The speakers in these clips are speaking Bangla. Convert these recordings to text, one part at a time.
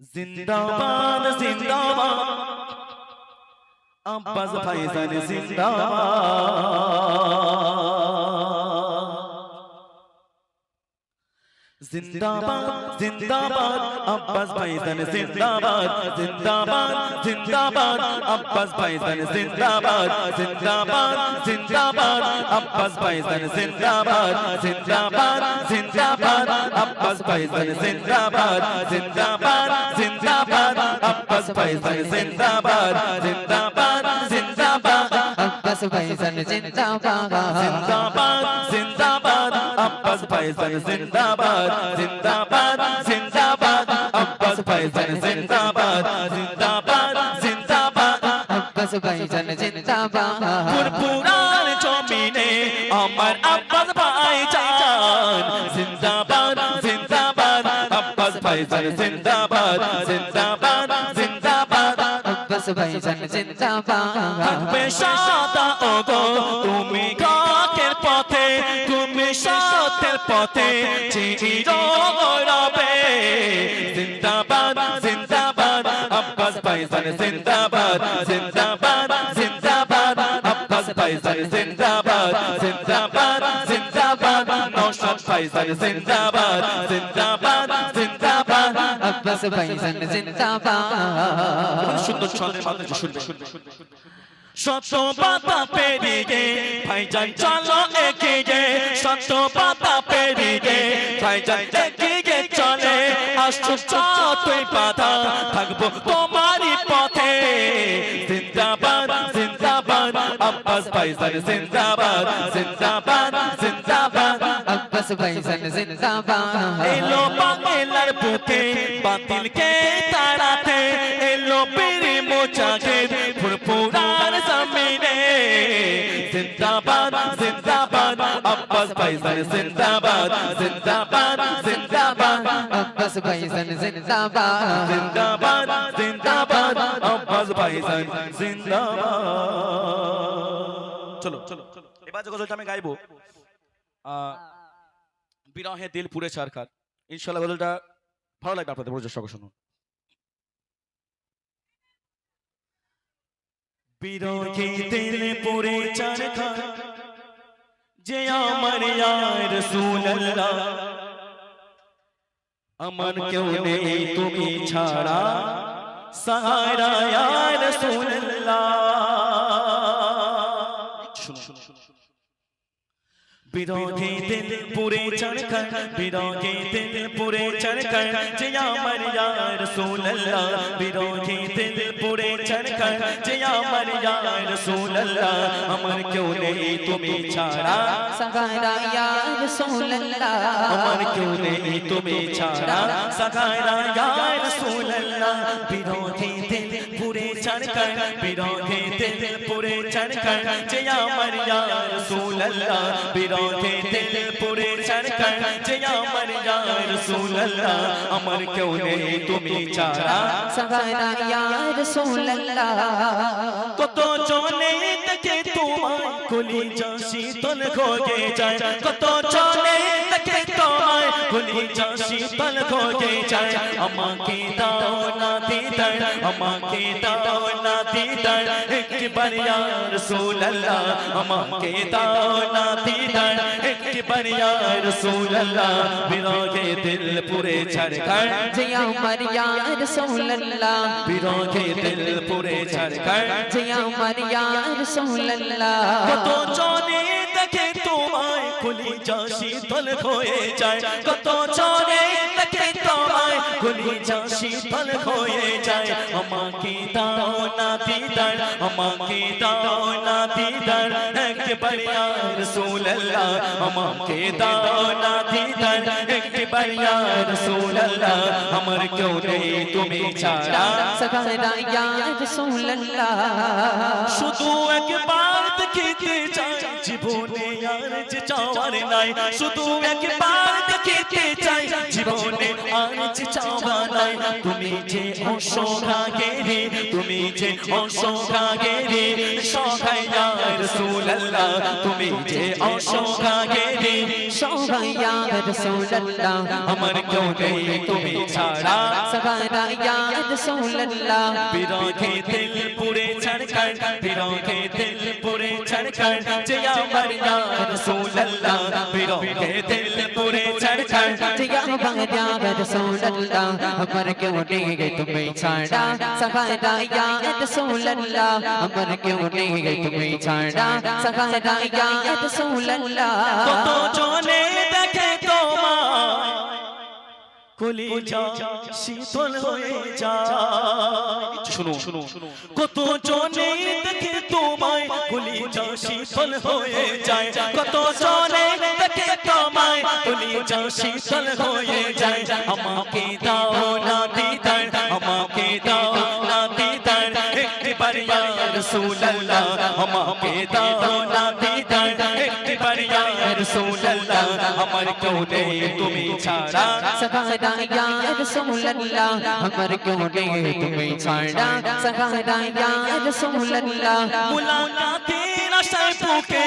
জিন্দাবাদ জিন্দাবাদ। আব্বাস ভাইজান জিন্দাবাদ। জিন্দাবাদ জিন্দাবাদ আব্বাস ভাইজান জিন্দাবাদ জিন্দাবাদ জিন্দাবাদ আব্বাস ভাইজান জিন্দাবাদ জিন্দাবাদ জিন্দাবাদ আব্বাস ভাইজান জিন্দাবাদ জিন্দাবাদ জিন্দাবাদ আব্বাস ভাইজান জিন্দাবাদ জিন্দাবাদ জিন্দাবাদ আব্বাস ভাইজান জিন্দাবাদ জিন্দাবাদ জিন্দাবাদ আব্বাস ভাইজান জিন্দাবাদ জিন্দাবাদ জিন্দাবাদ আব্বাস ভাইজান জিন্দাবাদ জিন্দাবাদ জিন্দাবাদ আব্বাস ভাইজান জিন্দাবাদ জিন্দাবাদ জিন্দাবাদ আব্বাস ভাইজান জিন্দাবাদ পুরপুরার জমিনে আমার আব্বাস ভাইজান জিন্দাবাদ জিন্দাবাদ আব্বাস ভাইজান জিন্দাবাদ জিন্দাবাদ ভাইজান জিন্দাবাদ থাকবে সাদা ওগো তুমি কাকের পথে তুমি সত্যের পথে চির রবে জিন্দাবাদ জিন্দাবাদ আব্বাস ভাইজান জিন্দাবাদ জিন্দাবাদ জিন্দাবাদ আব্বাস ভাইজান জিন্দাবাদ জিন্দাবাদ জিন্দাবাদ নওশাদ ভাইজান জিন্দাবাদ জিন্দাবাদ আব্বাস ভাইজান জিন্দাবাদ। সুন্দর ছন্দের মাধ্যমে শুনবে শত পাতা পেরিয়ে ভাইজান চলো এগিয়ে। শত পাতা পেরিয়ে ভাইজান এগিয়ে চলে। আসছো যতই বাধা, থাকব তোমারই পথে। জিন্দাবাদ জিন্দাবাদ। আব্বাস ভাইজান জিন্দাবাদ জিন্দাবাদ জিন্দাবাদ আব্বাস ভাইজান জিন্দাবাদ এলো বাংলার বুকে বাতিলকে তাড়াতে এলো বীর মুজাহিদ ফুরফুরার জমিনে জিন্দাবাদ জিন্দাবাদ আব্বাস ভাইজান জিন্দাবাদ জিন্দাবাদ জিন্দাবাদ আব্বাস ভাইজান জিন্দাবাদ জিন্দাবাদ জিন্দাবাদ ভাইজান জিন্দাবাদ। চলো বিরহে দিল পুরে চারকার ইনশাল্লাহ গজলটা ভালো লাগবে আপনাদের, মনোযোগ সঙ্গে শুনুন। বিরহে দিল পুরে চারকার যে আমার ইয়ার রাসূলুল্লাহ। আমার কেউ নেই তুমি ছাড়া। সাহারা ইয়ার রাসূলুল্লাহ। শুনুন। বিরোধী দিল পুরে চড়কর বিরোধী দিল পুরে চড়কর যে আমার ইয়া রাসূলুল্লাহ বিরোধী দিল পুরে চড়কর যে আমার ইয়া রাসূলুল্লাহ আমার কেউ নেই তুমি ছাড়া সাগারা ইয়া রাসূলুল্লাহ আমার কেউ নেই তুমি ছাড়া সাকারা ইয়া রাসূলুল্লাহ বিরোধী দিল পুরে চড়কর বিরোধী দিল পুরে চড়কর যে আমার ইয়া রাসূলুল্লাহ বিরোধী দিল পুরে চড়কর যে আমার ইয়া রাসূলুল্লাহ আমার কেউ নেই তুমি ছাড়া। সাগারা ইয়া রাসূলুল্লাহ কত জনে দেখে তোমার কলি যা শীতল খোগে যায় কত জনে দেখে তোমায় কলি যা শীতল খোঁজে যায় আমাকে দাও না দিদার আমাকে দাও দিদার একবার ইয়া রাসূলুল্লাহ আমাকে দাও না দিদার একবার ইয়া রাসূলুল্লাহ বিরহে দিল পুরে ছাড়কার যে আমার ইয়া বিরহে দিল পুরে ছাড়কার যে আমার ইয়া কত জনে দেখে তোমায় খুলি যা শীতল হয়ে যায়। কত জনে দেখে তোমায় খুলি যা শীতল হয়ে যায়। আমাকে দাও না দিদার আমাকে দাও না দিদার। একবার ইয়া রাসূলুল্লাহ আমাকে দাও না দিদার। একবার ইয়া রাসূলুল্লাহ আমার কেউ নেই তুমি ছাড়া। সাগারা ইয়া রাসূলুল্লাহ। শুধু একবার দেখিতে চাই জীবনে আর যে চাওয়ার নাই। শুধু একবার অসহাগে রে তুমি যে অসহাগে রে সহায় রাসূলুল্লাহ, তুমি যে অসহাগে রে সবাই ইয়া রাসূলুল্লাহ, আমার কেউ নেই, তুমি ছাড়া। पैदा याद सोल्ला पीरों के दिल पूरे छड़कर पीरों के दिल पूरे छड़कर जिया मर या रसूलल्ला पीरों के दिल पूरे छड़कर जिया मर या रसूलल्ला अमर के उठेंगे तुम्हें छड़ा सफायदा याद सोल्ला अमर के उठेंगे तुम्हें छड़ा सफायदा याद सोल्ला तो तो जोने কলিজা শীতল হয়ে যায়। শুনো শুনো কত জনে দেখে তোমায় কলিজা শীতল হয়ে যায়। কত জনে দেখে তোমায় কলিজা শীতল হয়ে যায়। আমাকে দাও না দিদার আমাকে দাও না দিদার। একটিবার ইয়া রাসূলুল্লাহ আমাকে দাও না রসুল আল্লাহ আমার কেউ নেই তুমি ছাড়া সদা সদা ইয়া রসুল আল্লাহ আমার কেউ নেই তুমি ছাড়া সদা সদা ইয়া রসুল আল্লাহ মুলাকাতে আশায় পোকে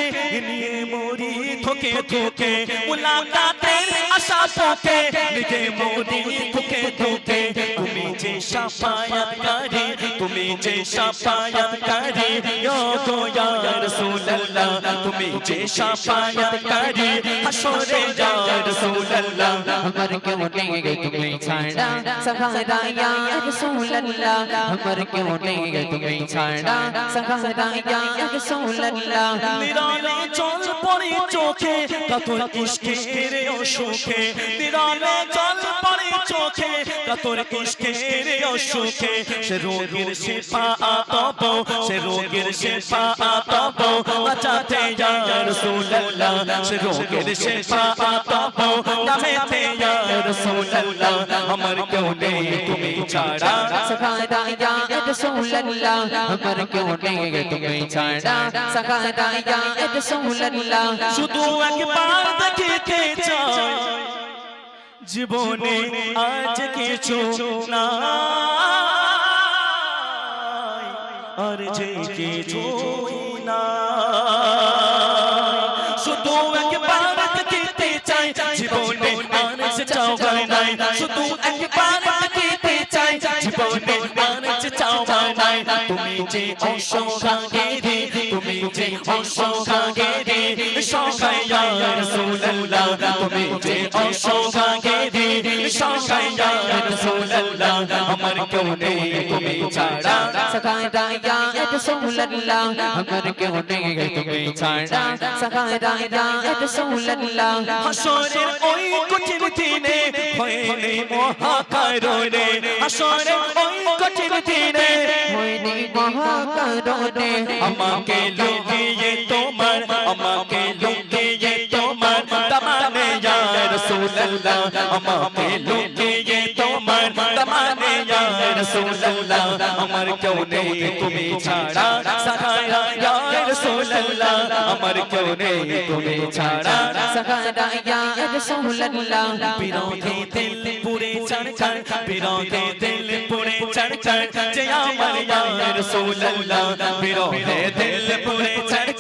নিয়ে মরি থকে থকে মুলাকাতে আশা পোকে নিয়ে মরি থকে থকে তুমি যে সাফায়াত কারে তুমি যে সাফায়াত কারি গো ইয়া রাসূলুল্লাহ তুমি যে সাফায়াত কারি হাসরে ইয়া রাসূলুল্লাহ আমার কেউ নেই তুমি ছাড়া সহারা ইয়া রাসূলুল্লাহ আমার কেউ নেই তুমি ছাড়া সহারা ইয়া রাসূলুল্লাহ নিরালা চল পরে চোখে কাতর ইশকের অসুখে নিরালা চল পরে চোখে কাতর ইশকের অসুখে সে রোগীর শেফা আতাব সে রোগের শেফা আতাব বাঁচাতে ইয়া রাসূলুল্লাহ। সে রোগের শেফা আতাব নামেতে ইয়া রাসূলুল্লাহ। আমার কেউ নেই তুমি ছাড়া। সখাদা ইয়া রাসূলুল্লাহ। আমার কেউ নেই তুমি ছাড়া। সখাদা ইয়া রাসূলুল্লাহ। শুধু একবার দেখতে চাই। জীবনে আজ কিছু না আর যে কিছু না শুধু একবার দেখিতে চাই জীবনে আর যে চাওয়ার নাই শুধু একবার দেখিতে চাই জীবনে আর যে চাওয়ার নাই তুমি যে অসহাগেরে তুমি যে অসহাগেরে সহায়া রাসূলুল্লাহ তুমি যে অসহাগেরে সহায়া রাসূলুল্লাহ আমার কেউ এত সহুল্লা আমার কেউ নেই তুমি ছাড়া সাহারা এত সহুল্লা হাসরের ওই কঠিন দিনে হয়নি মহাকারণে হাসরের ওই কঠিন দিনে হয়নি মহাকারণে আমাকে লুকিয়ে তোমার আমাকে লুকিয়ে তোমার তামানে ইয়া রাসূলুল্লাহ আমাকে লুকিয়ে মানে ইয়া রাসূলুল্লাহ আমার কেউ নেই তুমি ছাড়া সাহারা ইয়া রাসূলুল্লাহ আমার কেউ নেই তুমি ছাড়া সাহারা ইয়া রাসূলুল্লাহ দিল পুরে চড় চড় বিরোধী দিল পুরে চড় চড় যে আমার ইয়া রাসূলুল্লাহ দিল পুরে চড়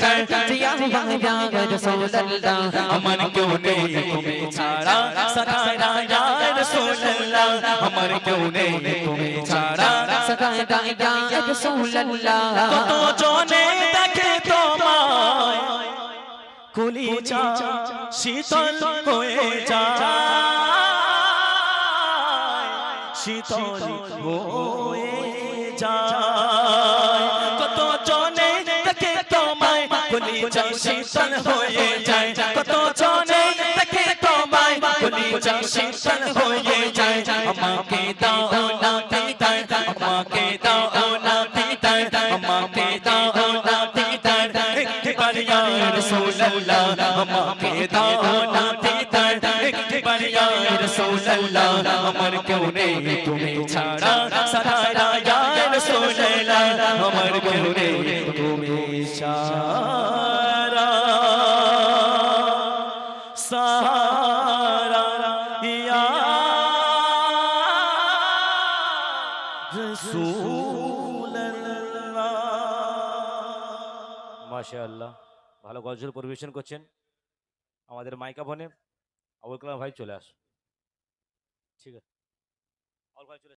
জিয়া মায়া রাসূলুল্লাহ আমার কেউ নেই তুমি ছাড়া সখারা ইয়া রাসূলুল্লাহ আমার কেউ নেই তুমি ছাড়া সখারা ইয়া রাসূলুল্লাহ কত জনে দেখে তোমায় কুলিচা শীতল হয়ে যায় শীতল হয়ে তোমায় কলিজা শীতল হয়ে যায়। কত জনে দেখে তোমায় কলিজা শীতল হয়ে যায়। আমাকে দাও না দিদার আমাকে দাও না দিদার আমাকে দাও না দিদার একবার ইয়া রাসূলুল্লাহ, আমাকে দাও না দিদার একবার ইয়া রাসূলুল্লাহ, আমার কেউ নেই, তুমি ছাড়া। মাশাআল্লাহ, ভালো গজল পরিবেশন করছেন আমাদের মাইকা ফোনে আবুল কালাম ভাই চলে আস। ঠিক আছে। আবুল ভাই চলে